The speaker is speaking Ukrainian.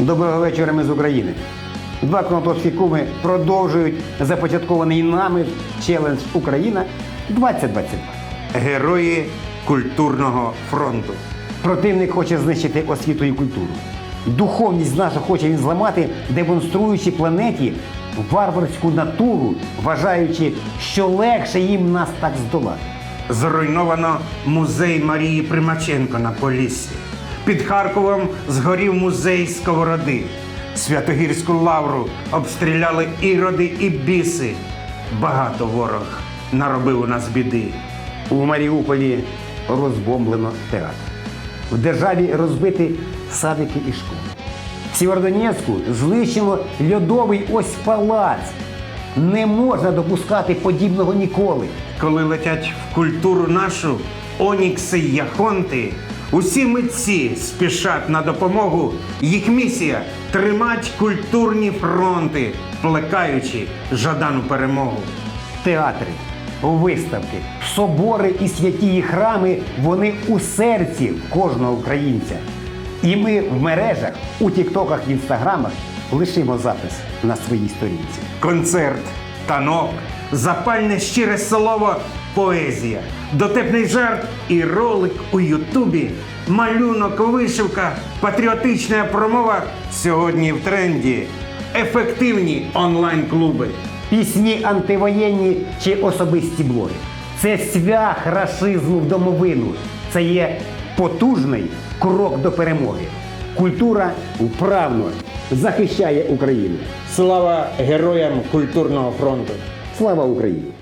Доброго вечора, ми з України. Два конотопські куми продовжують започаткований нами челендж Україна 2022. Герої культурного фронту. Противник хоче знищити освіту і культуру. Духовність нашу хоче він зламати, демонструючи планеті варварську натуру, вважаючи, що легше їм нас так здолати. Зруйновано музей Марії Примаченко на Поліссі. Під Харковом згорів музей Сковороди. Святогірську лавру обстріляли іроди і біси. Багато ворог наробив у нас біди. У Маріуполі розбомблено театр. В державі розбиті садики і школи. В Сєвєродонецьку знищено льодовий ось палац. Не можна допускати подібного ніколи. Коли летять в культуру нашу онікси яхонти, усі митці спішать на допомогу. Їх місія тримать культурні фронти, плекаючи жадану перемогу. Театри, виставки, собори і святі храми вони у серці кожного українця. І ми в мережах, у тіктоках, інстаграмах лишимо запис на своїй сторінці. Концерт, танок, запальне щире слово, поезія, дотепний жарт і ролик у Ютубі, малюнок, вишивка, патріотична промова сьогодні в тренді. Ефективні онлайн-клуби. Пісні антивоєнні чи особисті блоги. Це свях рашизму в домовину. Це є потужний крок до перемоги. Культура вправно захищає Україну. Слава героям культурного фронту! Слава Україні!